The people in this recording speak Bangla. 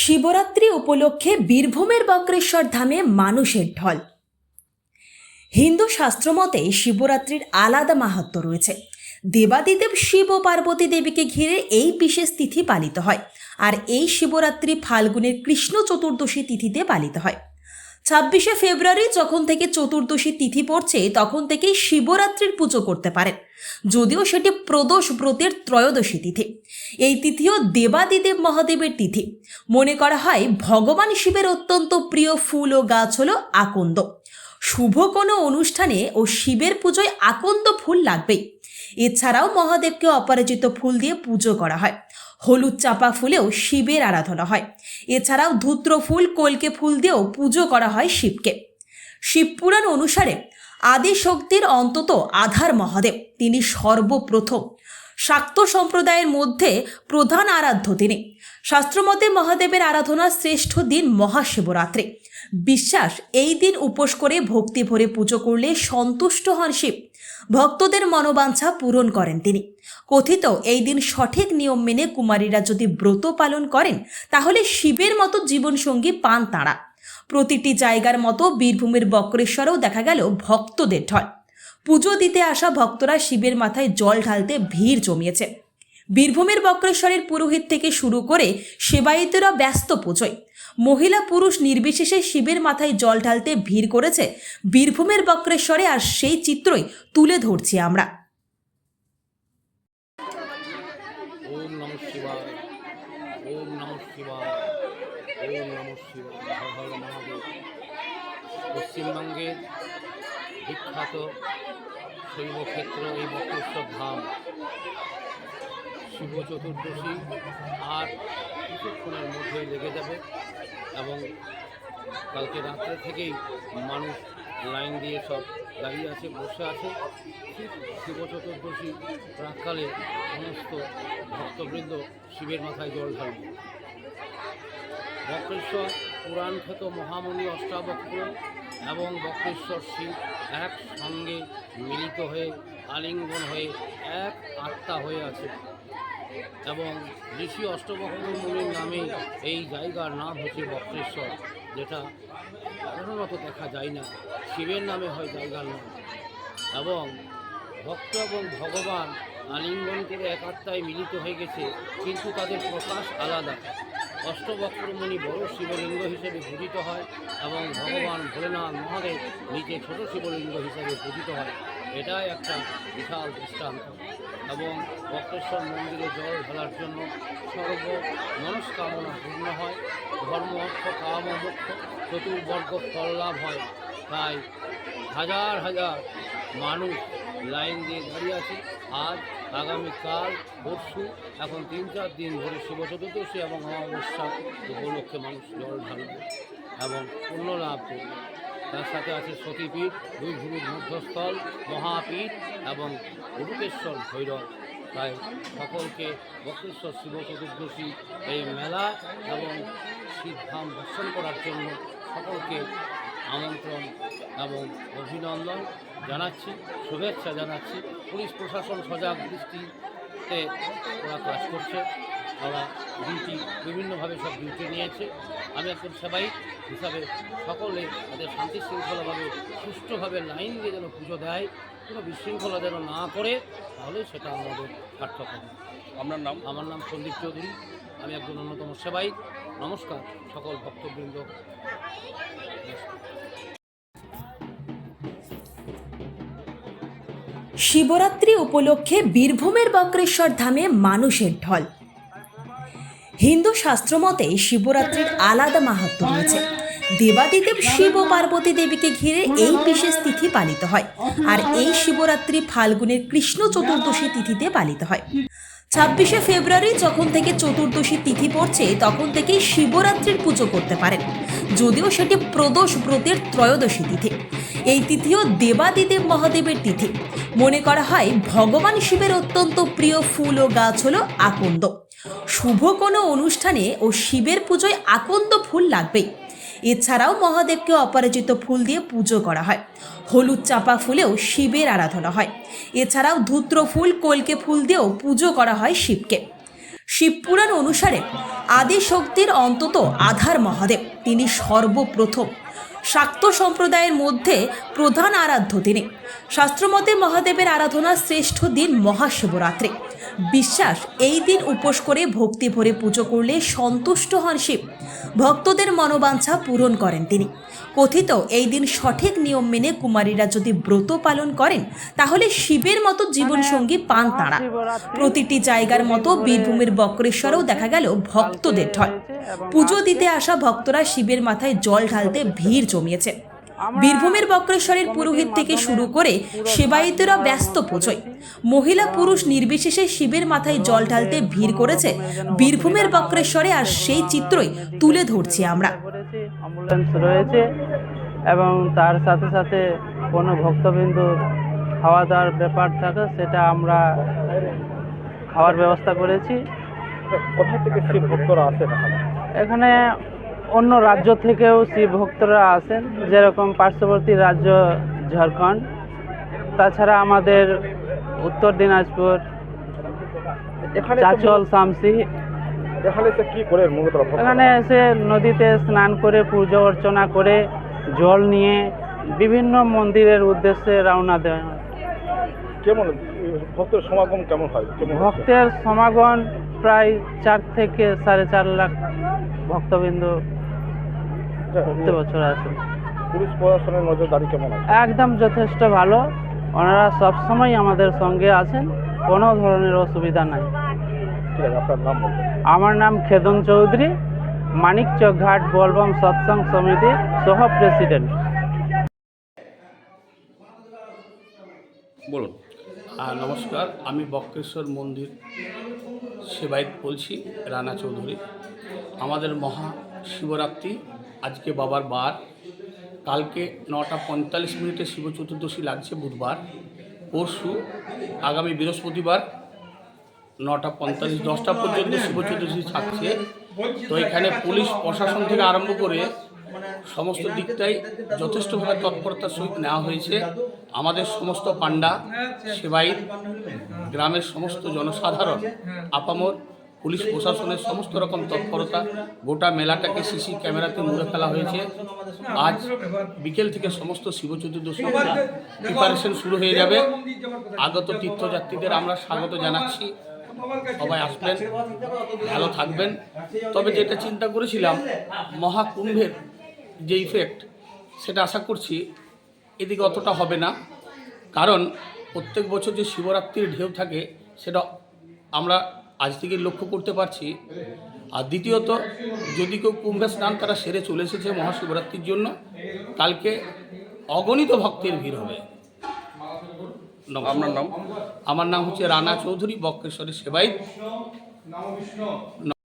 শিবরাত্রি উপলক্ষে বীরভূমের বক্রেশ্বর ধামে মানুষের ঢল। হিন্দু শাস্ত্র শাস্ত্রমতে শিবরাত্রির আলাদা মাহাত্ম রয়েছে। দেবাদিদেব শিব ও পার্বতী দেবীকে ঘিরে এই বিশেষ তিথি পালিত হয় আর এই শিবরাত্রি ফাল্গুনের কৃষ্ণ চতুর্দশী তিথিতে পালিত হয়। ছাব্বিশে ফেব্রুয়ারি যখন থেকে চতুর্দশী তিথি পড়ছে, তখন থেকেই শিবরাত্রির পুজো করতে পারেন। যদিও সেটি প্রদোষ ব্রতের ত্রয়োদশী তিথি। এই তিথিও দেবাদিদেব মহাদেবের তিথি। মনে করা হয় ভগবান শিবের অত্যন্ত প্রিয় ফুল ও গাছ হলো আকন্দ। শুভ কোনো অনুষ্ঠানে ও শিবের পুজোয় আকন্দ ফুল লাগবেই। এছাড়াও মহাদেবকে অপরাজিত ফুল দিয়ে পুজো করা হয়। হলুদ চাপা ফুলেও শিবের আরাধনা হয়। এছাড়াও ধূত্র ফুল, কলকে ফুল দিয়েও পুজো করা হয় শিবকে। শিবপুরাণ অনুসারে আদি শক্তির অন্তত আধার মহাদেব। তিনি সর্বপ্রথম। শাক্ত সম্প্রদায়ের মধ্যে প্রধান আরাধ্য তিনি। শাস্ত্রমতে মহাদেবের আরাধনার শ্রেষ্ঠ দিন মহাশিবরাত্রি। বিশ্বাস, এই দিন উপোস করে ভক্তি ভরে পুজো করলে সন্তুষ্ট হন শিব। ভক্তদের মনোবাঞ্ছা পূরণ করেন তিনি। কথিত, এই দিন সঠিক নিয়ম মেনে কুমারীরা যদি ব্রত পালন করেন, তাহলে শিবের মতো জীবনসঙ্গী পান তাঁরা। প্রতিটি জায়গার মতো বীরভূমের বক্রেশ্বরেও দেখা গেল ভক্তদের ঢল। পুজো দিতে আসা ভক্তরা শিবের মাথায় জল ঢালতে ভিড় জমিয়েছে। বীরভূমের বক্রেশ্বরের পুরোহিত থেকে শুরু করে সেবায়িতরা ব্যস্ত পুজোয়। মহিলা পুরুষ নির্বিশেষে শিবের মাথায় জল ঢালতে ভিড় করেছে বীরভূমের বক্রেশ্বরে আর সেই চিত্রই তুলে ধরছি আমরা ওম নম শিবায় ওম নম শিবায় ওম নম হর মহাদেব। পশ্চিমবঙ্গের বিখ্যাত শৈবক্ষেত্র এই বক্রেশ্বর ধাম। শুভ চতুর্দশী আর কিছুক্ষণের মধ্যেই লেগে যাবে এবং কালকে রাত্রে থেকেই মানুষ লাইন দিয়ে সব দাঁড়িয়ে আছে, বসে আছে। ঠিক শিব চতুর্দশী প্রাককালে সমস্ত ভক্তবৃন্দ শিবের মাথায় জল ঢালবে। বক্রেশ্বর পুরাণ খ্যাত মহামণি অষ্টাবক্র এবং বক্রেশ্বর শিব এক সঙ্গে মিলিত হয়ে, আলিঙ্গন হয়ে এক আত্মা হয়ে আছে। এবং ঋষি অষ্টবক্র মুনির নামে এই জায়গার নাম হচ্ছে বক্রেশ্বর, যেটা সাধারণত দেখা যায় না। শিবের নামে হয় জায়গার নাম। এবং ভক্ত এবং ভগবান আলিঙ্গন করে একাত্মায় মিলিত হয়ে গেছে, কিন্তু তাদের প্রকাশ আলাদা। অষ্টবক্রমণি বড় শিবলিঙ্গ হিসেবে পূজিত হয় এবং ভগবান ভোলেনাথ মহাদেব নিচে ছোট শিবলিঙ্গ হিসেবে পূজিত হয়। এটাই একটা বিশাল দৃষ্টান্ত। এবং বক্রেশ্বর মন্দিরে জল ঢালার জন্য সর্ব মনস্কামনা পূর্ণ হয়। ধর্ম অর্থ, কাম মোক্ষ, চতুর্বর্গ ফল লাভ হয়। তাই হাজার হাজার মানুষ লাইন দিয়ে দাঁড়িয়ে আছে। আজ আগামীকাল, পরশু, এখন তিন চার দিন ধরে শিব চতুর্দশী এবং অমাবস্যা উপলক্ষে মানুষ জল ঢালবে এবং পুণ্য লাভ করবে। তার সাথে আছে সতীপীঠ দুই ভূমির মধ্যস্থল, মহাপীঠ এবং উরুকেশ্বর ভৈরব। তাই সকলকে বক্রেশ্বর শিব চতুর্দশী এই মেলা এবং শিবধাম দর্শন করার জন্য সকলকে আমন্ত্রণ এবং অভিনন্দন জানাচ্ছি শুভেচ্ছা জানাচ্ছি। পুলিশ প্রশাসন সজাগ দৃষ্টিতে ওরা কাজ করছে। ওরা ডিউটি বিভিন্নভাবে সব ডিউটি নিয়েছে। আমি একজন সেবায়িত হিসাবে সকলে তাদের শান্তি শৃঙ্খলাভাবে সুষ্ঠুভাবে লাইন দিয়ে যেন পুজো দেয় কোনো বিশৃঙ্খলা যেন না করে তাহলে সেটা আমাদের সার্থক হবে। আপনার নাম? আমার নাম সন্দীপ চৌধুরী। আমি একজন অন্যতম সেবায়িত নমস্কার সকল ভক্তবৃন্দ। শিবরাত্রি উপলক্ষে বীরভূমের বক্রেশ্বর ধামে মানুষের ঢল। হিন্দু শাস্ত্র মতে শিবরাত্রির আলাদা মাহাত্ম রয়েছে। দেবাদিদেব শিব ও পার্বতী দেবীকে ঘিরে এই বিশেষ তিথি পালিত হয়। আর এই শিবরাত্রি ফাল্গুনের কৃষ্ণ চতুর্দশী তিথিতে পালিত হয়। ছাব্বিশে ফেব্রুয়ারি যখন থেকে চতুর্দশী তিথি পড়ছে, তখন থেকেই শিবরাত্রির পুজো করতে পারেন। যদিও সেটি প্রদোষ ব্রতের ত্রয়োদশী তিথি। এই তিথিও দেবাদিদেব মহাদেবের তিথি। মনে করা হয় ভগবান শিবের অত্যন্ত প্রিয় ফুল ও গাছ হলো আকন্দ। শুভ কোনো অনুষ্ঠানে ও শিবের পুজোয় আকন্দ ফুল লাগবেই। এছাড়াও মহাদেবকে অপরাজিত ফুল দিয়ে পুজো করা হয়। হলুদ চাপা ফুলেও শিবের আরাধনা হয়। এছাড়াও ধূত্র ফুল, কলকে ফুল দিয়েও পুজো করা হয় শিবকে। শিবপুরাণ অনুসারে আদি শক্তির অন্তত আধার মহাদেব, তিনি সর্বপ্রথম। শাক্ত সম্প্রদায়ের মধ্যে প্রধান আরাধ্য তিনি। শাস্ত্রমতে মহাদেবের আরাধনার শ্রেষ্ঠ দিন মহাশিবরাত্রি। বিশ্বাস এই দিন উপোস করে ভক্তি ভরে পুজো করলে সন্তুষ্ট হন শিব। ভক্তদের মনোবাঞ্ছা পূরণ করেন তিনি। কথিত এই দিন সঠিক নিয়ম মেনে কুমারীরা যদি ব্রত পালন করেন তাহলে শিবের মতো জীবনসঙ্গী পান তাঁরা। প্রতিটি জায়গার মতো বীরভূমের বক্রেশ্বরেও দেখা গেল ভক্তদের ঢল। পুজো দিতে আসা ভক্তরা শিবের মাথায় জল ঢালতে ভিড় জমিয়েছে। বীরভূমের বক্রেশ্বরের পুরোহিত থেকে শুরু করে সেবায়িতরা ব্যস্ত পুজোয়। মহিলা পুরুষ নির্বিশেষে শিবের মাথায় জল ঢালতে ভিড় করেছে। বীরভূমের বক্রেশ্বরে আর সেই চিত্রই তুলে ধরছি আমরা। অ্যাম্বুলেন্স রয়েছে এবং তার সাথে সাথে কোনো ভক্তবিন্দু খাওয়া দাওয়ার ব্যাপার থাকে সেটা আমরা খাওয়ার ব্যবস্থা করেছি। কোথা থেকে শিব ভক্তরা আসেন এখানে এখানে? অন্য রাজ্য থেকেও শিব ভক্তরা আসেন যেরকম পার্শ্ববর্তী রাজ্য ঝাড়খণ্ড। তাছাড়া আমাদের উত্তর দিনাজপুর চাচল শামসি এখানে এসে নদীতে স্নান করে পুজো অর্চনা করে জল নিয়ে বিভিন্ন মন্দিরের উদ্দেশ্যে রওনা দেওয়া হয় কেমন ভক্তের সমাগম কেমন হয়? ভক্তের সমাগম প্রায় চার থেকে সাড়ে চার লাখ ভক্তবিন্দু প্রতি বছর আছে পুলিশ প্রশাসনের নজরদারি কেমন আছে? একদম যথেষ্ট ভালো। ওনারা সবসময় আমাদের সঙ্গে আছেন কোনো ধরনের অসুবিধা নাই। ঠিক আছে আপনার নাম বলবেন আমার নাম খেদন চৌধুরী মানিকচক ঘাট বলবম সৎসং সমিতির সহ প্রেসিডেন্ট। বলুন। আর নমস্কার আমি বক্রেশ্বর মন্দির সেবায়ত বলছি রানা চৌধুরী। আমাদের মহা শিবরাত্রি আজকে বাবার বার। কালকে নটা পঁয়তাল্লিশ মিনিটে শিব চতুর্দশী লাগছে বুধবার। পরশু আগামী বৃহস্পতিবার নটা পঁয়তাল্লিশ, দশটা পর্যন্ত শিব চতুর্দশী থাকছে। তো এখানে পুলিশ, প্রশাসন থেকে আরম্ভ করে সমস্ত দিকটাই যথেষ্টভাবে তৎপরতার সহিত নেওয়া হয়েছে। আমাদের সমস্ত পাণ্ডা সেবাই গ্রামের সমস্ত জনসাধারণ, আপামর পুলিশ প্রশাসনের সমস্ত রকম তৎপরতা, গোটা মেলাটাকে সিসি ক্যামেরাতে মুড়ে ফেলা হয়েছে। আজ বিকেল থেকে সমস্ত শিব চতুর্দশী প্রিপারেশন শুরু হয়ে যাবে। আগত তীর্থযাত্রীদের আমরা স্বাগত জানাচ্ছি। সবাই আসবেন, ভালো থাকবেন। তবে যেটা চিন্তা করেছিলাম, মহাকুম্ভের যে ইফেক্ট সেটা আশা করছি এদিকে অতটা হবে না। কারণ প্রত্যেক বছর যে শিবরাত্রির ঢেউ থাকে, সেটা আমরা আজ থেকে লক্ষ্য করতে পারছি। আর দ্বিতীয়ত যদি কেউ কুম্ভে স্নান তারা সেরে চলে এসেছে মহাশিবরাত্রির জন্য কালকে অগণিত ভক্তের ভিড় হবে। আপনার নাম? আমার নাম হচ্ছে রানা চৌধুরী বক্রেশ্বরের সেবাই